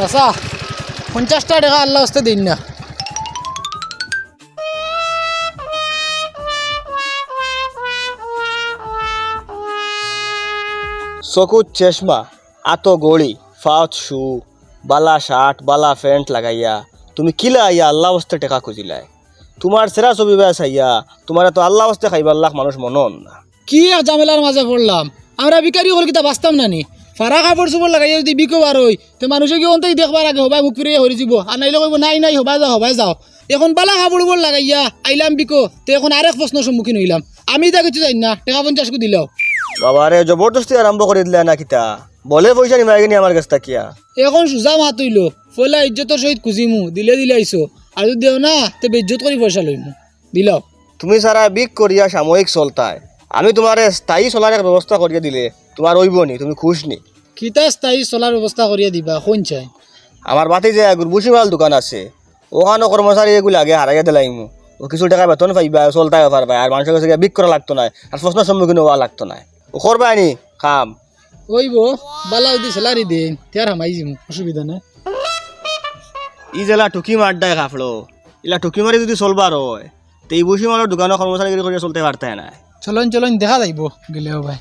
চাচা পঞ্চাশটা টাকা আল্লাহ হস্তে দিন না। চকুত চশমা আতো গড়ি ফাউত শু বালা শার্ট বালা প্যান্ট লাগাইয়া তুমি কিলা আইয়া আল্লাহ বস্তে টেকা খুঁজিলাই তোমার সেরা ছবি চাইয়া তোমার তো আল্লাহ বস্তে খাইবার আল্লাহ মানুষ মনন না। কি আর ঝামেলার মাঝে পড়লাম আমরা বিকারি হল কিতা বাঁচতাম নানি? ফারা কাপড় চোপড় লাগাই যদি বিকো বার হই তো মানুষে কি অন্তই দেখবার আগে হবাই মুখ ফিরিয়ে হরি যাব আর নাইলে কইব নাই নাই হবাই যাও হবাই যাও। এখন বালা কাপড় উপর লাগাইয়া আইলাম বিকো। তো এখন আরেক প্রশ্ন সম্মুখীন হইলাম। আমি তা কিছু জানি না টাকা পঞ্চাশ কো দিলাও বাবারে জবরদস্তি আরম্ভ করে দিলে না কিতা? বলে পয়সা নিমাই গেনি আমার কাছ কিয়া? এখন সোজা মাত হইল ফলা ইজ্জতৰ সহিত খুঁজিমু দিলে দিলে আইছো। আর যদি দেও না তে বেজ্জত করে পয়সা লইমু দিলাও তুমি সারা বিক করিয়া সাময়িক চলতায় আমি তোমার স্থায়ী চলার ব্যবস্থা করিয়া দিলে তোমার ওইব নি তুমি খুশ নি? কিতা স্থায়ী চলার ব্যবস্থা করিয়া দিবা কোন চাই আমার বাতি যে গুরবুসি মাল দোকান আছে ওখানে কর্মচারী এগুলো আগে হারাইয়া দিলাইমু ও কিছু টাকা বেতন পাইবা চলতাই পারবা আর মানুষের কাছে বিক করা লাগতো না আর প্রশ্নের সম্মুখীন হওয়া লাগতো না ও করবা নি? কাম ওইব বালা যদি স্যালারি দেনতিয়ার হামাই যাম অসুবিধা নাই। ই জেলা টুকি মারডায় খাফলো। ইলা টুকি মারি যদি চলবার হয় তো এই বুসি মালের দোকানের কর্মচারী করে চলতে পারতে না চলন চলন দেখা যাইব গেলেও ভাই।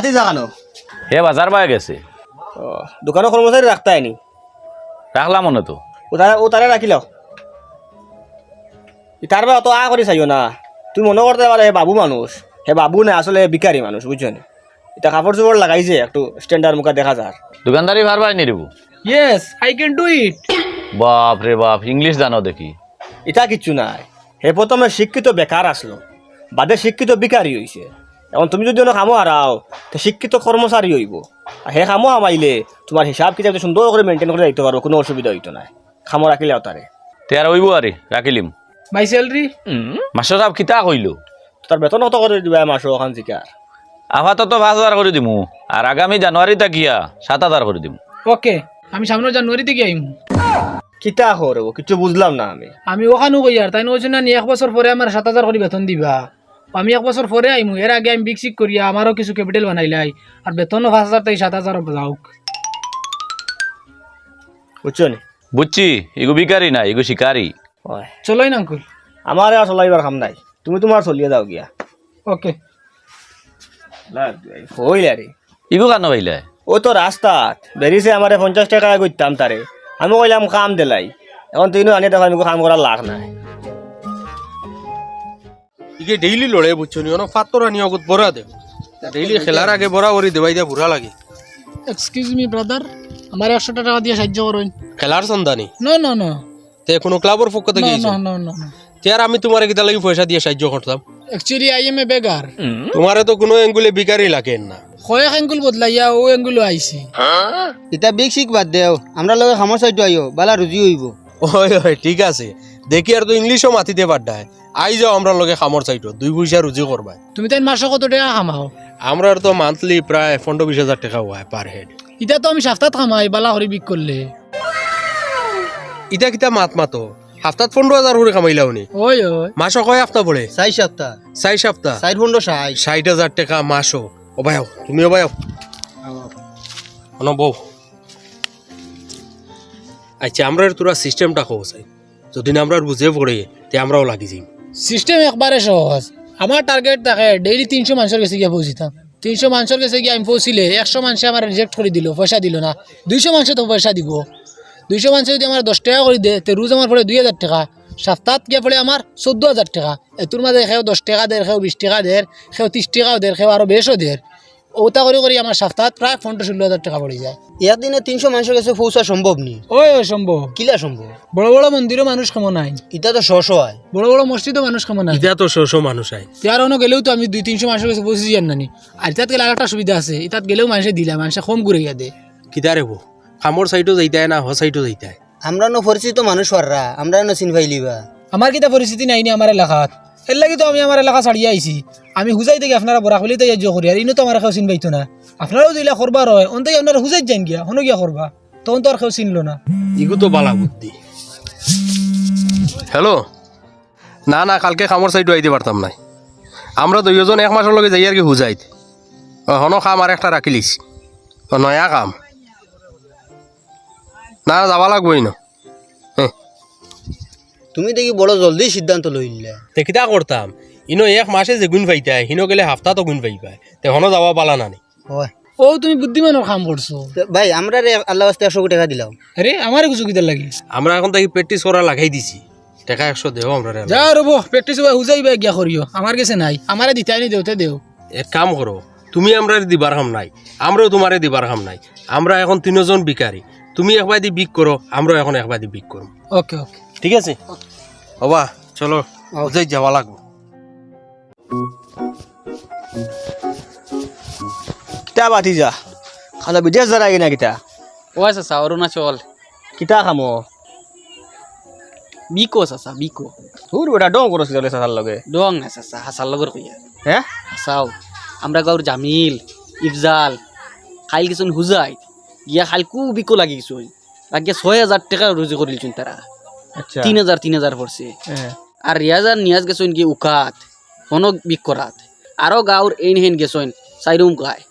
পাতি জাগানো হে বাজার পাই গেছে। ও দোকানের কর্মচারী রাখতাই নি? রাখলাম মনে তো। ও তারা ও তারা রাখিল তার বা অত আ করে চাইও না। তুই মনে করতে পারে হে বাবু মানুষ হে বাবু না আসলে ভিকারি মানুষ বুঝছ নি এটা কাপড় চোপড় লাগাইছে একটু স্ট্যান্ডার্ড মুখা দেখা যার দোকানদারি ভার পাই নিরিবু yes I can do it বাপ রে বাপ ইংলিশ জানো দেখি। এটা কিচ্ছু নাই। হে প্রথমে শিক্ষিত বেকার আসলো বাদে শিক্ষিত বিকারি হইছে এখন তুমি যদি অনেক কামো হারাও তো শিক্ষিত কর্মচারী হইব। আর হে কামো আমাইলে তোমার হিসাব কিতাব সুন্দর করে মেনটেন করে যাইতে পারব কোনো অসুবিধা হইতো না। খামো রাখিলে তারে। তে আর ওইব আরে রাখিলিম। মাই স্যালারি? মাস্টার সাহেব কিতা কইল? তার বেতন কত করে দিবা মাসো ওখান জিকার আপাতত পাঁচ হাজার করে দিমু আর আগামী জানুয়ারি তাকিয়া সাত হাজার করে দিমু। ওকে আমি সামনের জানুয়ারি থেকে আইমু কিতা করব কিছু বুঝলাম না আমি। আমি ওখানো কই আর তাই নয় না নি এক বছর পরে আমার সাত হাজার করে বেতন দিবা। আমি এক বছর পরে আইমু এর আগে আমি বিকশিক করিয়া আমারও কিছু ক্যাপিটাল বানাইলাই আর বেতনও পাঁচ হাজার তাই সাত হাজার যাওক। বুঝছ নি? বুঝছি এগো বিকারি না এগো শিকারি। হয়। চলোই না আঙ্কুল আমার আর চলাইবার কাম নাই। তুমি তোমার চলিয়ে যাও গিয়া। ওকে হইল আরে ইগো কানো ভাইলে ও তো রাস্তাত। বেরিয়েছে আমার পঞ্চাশ টাকা করতাম তারে। আমি কইলাম কাম দিলাই। এখন তুই আনি দেখো আমি কাম করার লাভ নাই। ইকে ডেইলি লড়ে বুঝছ নি? অনেক ফাত্তর আনি অগত বরা দে। ডেইলি খেলার আগে বরা করি দেবাই দিয়া বুড়া লাগে। এক্সকিউজ মি ব্রাদার আমার একশো টাকা দিয়ে সাহায্য করুন। খেলার সন্ধানি? No no no. তে কোনো ক্লাবের পক্ষ থেকে নো নো নো নো তে আর আমি তোমার কিতা লাগি পয়সা দিয়ে সাহায্য করতাম। Actually I am a beggar তোমারে তো কোনো এঙ্গুলে বিকারি লাগেন না। কয়েক এঙ্গুল বদলাইয়া ও এঙ্গুলো আইছি। এটা বিগ শিক বাদ দেও আমরা লগে খামর সাইটো আইও বালা রুজি হইব। ওই ওই ঠিক আছে। দেখি আর তো ইংলিশও মাতিতে পারডায় আই যাও আমরা লগে খামর চাইটো দুই পয়সা রুজি করবাই তুমি তাই মাসে কত টাকা কামাও আমরা তো মান্থলি প্রায় পনেরো বিশ হাজার টাকা হয় পার হেড ইটা তো আমি সাফতাত কামাই বালা হরি বিক করলে ইটা কিতা মাত মাতো হাফতাত পনেরো হাজার করে কামাইলাও নি ওই ওই মাসও কয় হাফতা পড়ে চাই সপ্তাহ। চাই সপ্তাহ? চার পনেরো সাই ষাট হাজার টাকা মাসও ও ভাই তুমিও ভাই অন বউ আচ্ছা আমরা তোরা সিস্টেমটা কব চাই। যদি না আমরা বুঝে পড়ে তে আমরাও লাগি যাই সিস্টেম একবারে সহজ। আমার টার্গেট থাকে ডেইলি তিনশো মানুষের কাছে গিয়ে পৌঁছিতাম তিনশো মানুষের কাছে গিয়ে আমি পৌঁছিলে, একশো মানুষে আমার রিজেক্ট করে দিল পয়সা দিল না। দুইশো মানুষে তো পয়সা দিব। দুইশো মানুষে যদি আমার দশ টাকা করে দেয়, তো রোজ আমার পড়ে দুই হাজার টাকা। সপ্তাহত গিয়ে পড়ে আমার চোদ্দ হাজার টাকা। এতোর মাঝে সেও দশ টাকা দের সেও বিশ টাকা দের সেও ত্রিশ টাকাও দের সেও আরও বেশও দের ওটা করে করে আমার সপ্তাহত প্রায় পনেরো ষোলো হাজার টাকা পড়ে যায়। একদিনে তিনশো মানুষের কাছে পৌঁছা সম্ভব নি? ওই সম্ভব। কিলা সম্ভব? বড় বড় মন্দিরও মানুষ কেমন নাই। এটা তো শশ হয় বড় বড় মসজিদও মানুষ কেমন নাই। ইটা তো শোষো মানুষ আই ইয়ার অন্য গেলেও তো আমি দুই তিনশো মানুষের কাছে বসেছি জান নানি আর ইতাত গেলে আরেকটা সুবিধা আছে ইতাত গেলেও মানুষে দিলে মানুষে কম ঘুরে গিয়ে দেয় কিতারে বউ খামর সাইডও যাইতায় না হ সাইডও যাইতায় আমরা ন পরিচিত মানুষ পাররা আমরা ন চিন পাইলিবা আমার কিতা পরিস্থিতি নাই নি আমার এলাকাত। এর লাগি তো আমি আমার এলাকা ছাড়িয়ে আইছি। আমি হুজাই থেকে আপনারা বরাকলি তাই আজ্য করি আর ইনো তো আমার কেউ চিন পাইতো না। আপনারাও যেগুলা করবার হয় অন্তাই আপনারা হুজাই যান গিয়া। হনো গিয়া করবা তখন তো আর কেউ চিনলো না। ইগু তো বালা বুদ্ধি। হ্যালো না না কালকে খামর সাইডও আইতে পারতাম নাই। আমরা দুইজন এক মাসের লগে যাই আর কি হুজাইত হনো খাম আর একটা রাখি লিছি। ও, নয়া কাম না যাবা লাগবই না তুমি দেখি বড় জলদি সিদ্ধান্ত লইলে। তে কিতা করতাম। ইনো এক মাসে যে গুণ পাইতাই হিনো গেলে হাফতা তো গুণ পাইবাই তে হনো যাওয়া পালা না নি। হয়। ও তুমি বুদ্ধিমানের কাম করছ। ভাই আমরা রে আল্লাহ বাস্তে একশো কোটি টাকা দিলাম। আরে আমার কিছু কিতার লাগে? আমরা এখন তাকে প্র্যাকটিস করা লাগাই দিছি। টাকা একশো দেও আমরা রে। যা রব প্র্যাকটিস হুজাই বা গিয়া করিও। আমার কাছে নাই। আমারে দিতে আনি দেওতে দেও। এক কাম করো তুমি আমরা দিবার কাম নাই। আমরাও তোমারে দিবার কাম নাই। আমরা এখন তিনজন বিকারি তুমি একবার দি বিক করো আমরাও এখন একবার দি বিক করো ওকে ওকে ঠিক আছে? হবা চলো যাই যাওয়া লাগবো। কিতা বাতি যা? খালো বিদেশ যারা কিনা কিতা ও চাচা অৰুণাচল কিতা খামো? বিকো চাচা বিকো। তোর বেটা ডং করছি চলে লগে। দং না চাচা হাসার লগৰ কইয়া। হ্যাঁ হাসাও। আমরা গাঁৱৰ জামিল ইফজাল খাইল কিছুন হুজাই। গিয়া খাইলকু বিকো লাগি কিছুন। লাগিয়ে ছয় হাজার টাকা রুজি করিলছুন তারা। আচ্ছা তিন হাজার তিন হাজার পড়ছে। হ্যাঁ। আর রিয়াজ আর নিয়াজ গেছইন কি উকাত হনো বিক করাত আরও গাঁৱৰ এইন হেন গেছইন চাইরুম কায়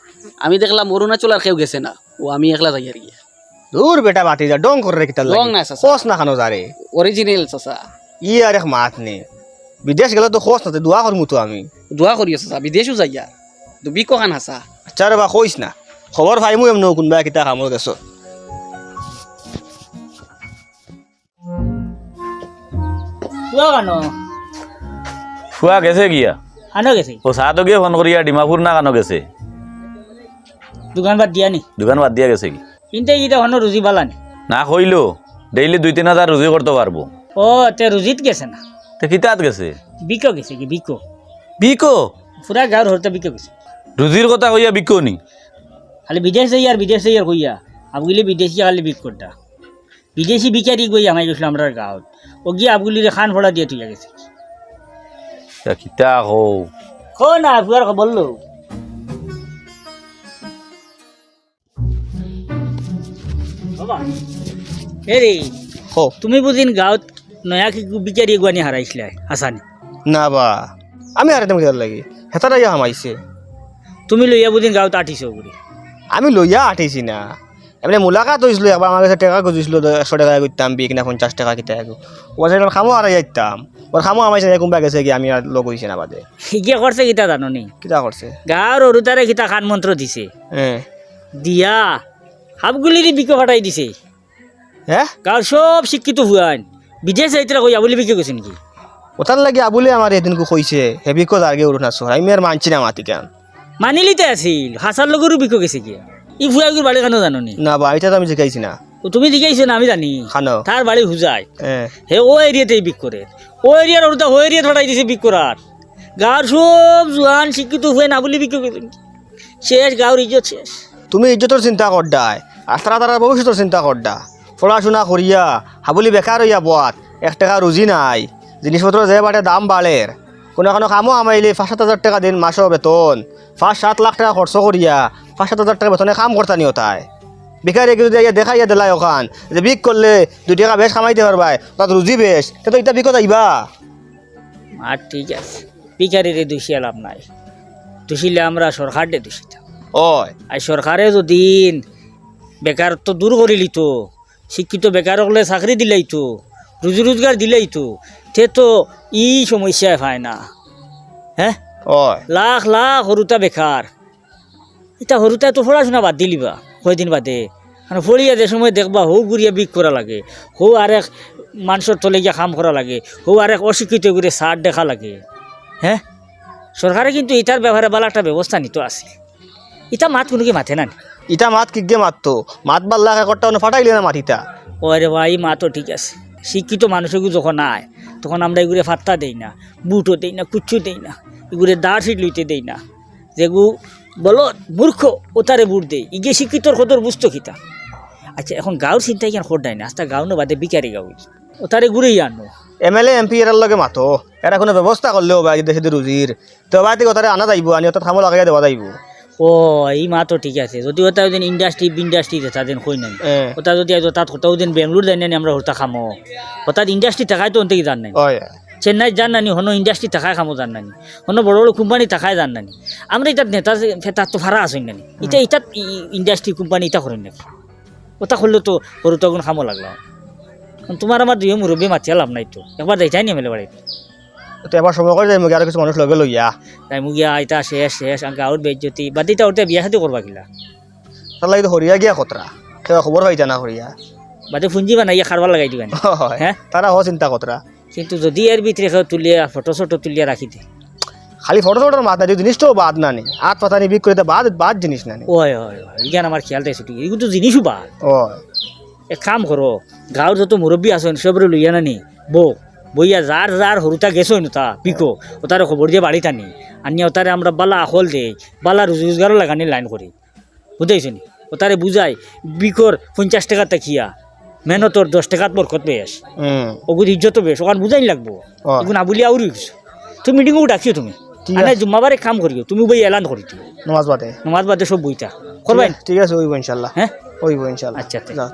আমি দেখলাম অৰুণাচল আর কেউ গেছে না। ও আমি একলা যাই আর গিয়া দূর বেটা বাতি যা ডং করে কিতা ডং না চাচা। খোস না খানো যারে অরিজিনেল চাচা। ই আর এক মাত নে। বিদেশ গেলে তো খোস না দোয়া করমু তো আমি। দোয়া করি চাচা বিদেশও যাই আর তো বিকো খান হাসা আচ্ছা রে বা কইস না। খবর পাইমু এমন কোনবা কিতা খামো গেছো কেন ফুয়া গেছে গিয়া? আনো গেছে? ও চাহ গিয়ে ফোন করিয়া ডিমাপুর না কানো গেছে? দোকান বাদ দিয়া নি? দোকান বাদ দিয়া গেছে কি? কিন্তু এইটা হনো রুজি পালানি না? কইলো ডেইলি দুই তিন হাজার রুজি করতে পারব ও তে রুজিত গেছে না? তো কিতাত গেছে? বিকো গেছে কি বিকো? বিকো? পুরা গাঁৱৰ হরতে বিকো গেছে। রুজির কথা কইয়া বিকো নি? খালি বিদেশ যাই আর বিদেশ যাই আর কইয়া। আবগুলি বিদেশি খালি বিক করতা বিদেশি বিচারি গই আমাই গেছিল আমরা গাঁৱত। ও গিয়ে আবগুলির খান ফোড়া দিয়ে তুই গেছে। কিতা হো খো না ফুয়ার খবর লো হো তুমি বুদিন গাঁৱত নয়া কি বিচারি গুয়ানি হারাইছিলে হাসানি না বা আমি আর তেমন লাগি? হেতারা ইয়া হামাইছে। তুমি লইয়া বুদিন গাঁৱত আঠিছ বুড়ি আমি লইয়া আঠিছি না। এমনি মুলাকাত হয়েছিল একবার আমার কাছে টাকা খুঁজিছিল একশো টাকা করতাম বিয়ে কিনা পঞ্চাশ টাকা কিতা ও যে খামো আর যাইতাম ওর খামো আমাইছে কোনবা গেছে কি আমি আর লোক হইছে না বাদে। শিকিয়া করছে কিতা জানো নি? কিতা করছে গাঁৱৰ অৰুতাৰে কিতা খান মন্ত্ৰ দিছে। হ্যাঁ দিয়া হাফগুলিরি বিকো ফাটাই দিছে। হ্যাঁ গাঁৱৰ সব শিক্ষিত হুয়ান বিদেশ যাইতরা কইয়া বলি বিকে গেছে নাকি? ওটার লাগে আবুলে আমার এদিনকে কইছে হেবি কো আগে উঠুন আসো আমি আর মানছি না মাতি কেন? মানিলিতে আছিল হাসার লগৰো বিকো গেছে কি ই ফুয়াগুর বাড়ি খানো জানো নি না বা এটা তো আমি জিকাইছি না। তুমি দিকেইছো না আমি জানি। খানো। তার বাড়ি হুজায় হে ও এরিয়াতেই বিক করে। ও এরিয়ার ওটা ও এরিয়া ফাটাই দিছে বিক করার। গাঁৱৰ সব জোয়ান শিক্ষিত হুয়ে না বলি বিকে শেষ গাঁৱৰ ইজ্জত শেষ। তুমি ইজ্জতর চিন্তা করডাই আর তারা তারা ভবিষ্যতের চিন্তা করডা। পড়াশোনা করিয়া হাবুলি বেকার হইয়া বয়াত এক টাকা রুজি নাই। জিনিসপত্র যে বাটে দাম বাড়ের কোনো কোনো কামও আমাইলে পাঁচ সাত হাজার টাকা দিন মাসও বেতন। পাঁচ সাত লাখ টাকা খরচ করিয়া পাঁচ সাত হাজার টাকা বেতনে কাম করতা নিও তাই। বেকারে যদি ইয়া দেখাইয়া দিলাই ওখান যে বিক করলে দুই টাকা বেশ কামাইতে পারবাই তাত রুজি বেশ তো ইটা বিকত আইবা। আর ঠিক আছে। বিকারিরে দোষিয়া লাভ নাই। দোষিলে আমরা সরকারে দোষিতাম ওই আর সরকারে যদি বেকারত্ব দূর করিলি তো শিক্ষিত বেকার হলে চাকরি দিলাই তো রুজি রোজগার দিলাই তো তে তো ই সমস্যায় পায় না। হ্যাঁ লাখ লাখ সৰুতা বেকাৰ এতিয়া তো পঢ়া বাদ দিলিবা কয়দিন বাদে। আৰু ফৰিয়া যে সময় দেখবা হৌ গুৰিয়া বিষ কৰা লাগে। হৌ আৰু এক মানুহৰ তলে গিয়া কাম কৰা লাগে। হৌ আৰু এক অশিক্ষিত গুৰিয়ে চাৰ দেখা লাগে। হে? চৰকাৰে কিন্তু ইটাৰ ব্যৱহাৰে বালা একটা ব্যৱস্থা নিত আছে। ইটা মাত কোনো কি মাথে না ইটা মাত কি গে মাততো? মাত বাল্লা একটা ফাটাইলে না মাতিতা ও আরে ভাই মাতো ঠিক আছে। শিক্ষিত মানুষগুলো যখন আয় তখন আমরা এগুলো ফাত্তা দেই না, বুটও দেই না, কুচ্ছু দেই না, এগুলো দাঁড় সিট লইতে দেই না। যেগু বলো, মূর্খ ওতারে বুট দেই, ইগে শিক্ষিতর কদর বুঝতো খিতা আচ্ছা এখন গাঁর চিন্তা কেন নাই না, আস্তা গাঁও বাদে বিকারি গাঁও ওতারে ঘুরেই আনো M L A M P এর লগে মাতো, এরা কোনো ব্যবস্থা করলেও বা দেশে রুজির, তো বা কথাটা আনা যাইব, আনি অত খামো লাগাই দেওয়া যাইব? ও এই মা তো ঠিক আছে। যদি ওটা ওদিন ইন্ডাস্ট্রি বিন্ডাস্ট্রি যেটা দেন কই নাই। ওটা যদি তাত কোথাও দিন বেঙ্গলোর যাই নানি আমরা হরতা খামো। ওটা ইন্ডাস্ট্রি থাকায় তো অন্তে জান নাই। চেন্নাই যান নানি হনো ইন্ডাস্ট্রি থাকায় খামো জান নানি হনো বড় বড় কোম্পানি থাকায় জান নানি আমরা এটা নেতা ফেতার তো ভাড়া আসেন নানি এটা এটা ইন্ডাস্ট্রি কোম্পানি এটা করেন নাকি ওটা করলে তো সরু তখন খামো লাগল তোমার আমার দুই মুরব্বী মাতিয়ে লাভ নাই তো। একবার দেখাই নি মেলে বাড়িতে তো এবার সময় করে যাইব আর কিছু মানুষ লগে লইয়া তাই মুগিয়া এটা শেষ শেষ আগে আউট বেজ্জতি বাদ এটা ওটা বিয়া সাথে করবা কিলা? তার লাগে তো হরিয়া গিয়া কতরা কেউ খবর পাইতা না হরিয়া বাদে ফুঞ্জি বানাইয়া খারবার লাগাই দিবেন হয়। তারা হ? চিন্তা কতরা কিন্তু যদি এর ভিতরে কেউ তুলিয়া ফটো সটো তুলিয়া রাখি দে। খালি ফটো ফটোর মাত না যে জিনিসটাও বাদ না নি? আত পাতা নি বিক করে বাদ বাদ জিনিস না নি? ওই ওই ইগান আমার খেয়ালটাই ছুটি এগুলো তো জিনিসও বা ওই এক কাম করো গাঁৱৰ যত মুৰব্বী আছেন সবরে লইয়া নানি বৌ। বইয়া যার যার হরুতা গেছো তা পিকো ও তারে খবর দিয়ে বাড়িতে আনি আনিয়া ও তারে আমরা বালা আখল দেই বালা রোজগারও লাগানি লাইন করি বুঝাইছো নি? ও তারে বুঝাই বিকর পঞ্চাশ টাকা তাকিয়া মেহনতর দশ টাকাত বরকত বেশ ওগুলো ইজ্জত বেশ ওখান বুঝাই লাগবো ও। এগুলো না বলি আউরি কিছু তুমি মিটিংও ডাকিও তুমি। ঠিক জুম্মাবারে কাম করিও তুমি বই এলান করি তুমি নমাজ বাদে। নমাজ বাদে সব বইটা করবাই ঠিক আছে ওইব ইনশাল্লাহ। হ্যাঁ ওইব ইনশাল্লাহ। আচ্ছা। যাও।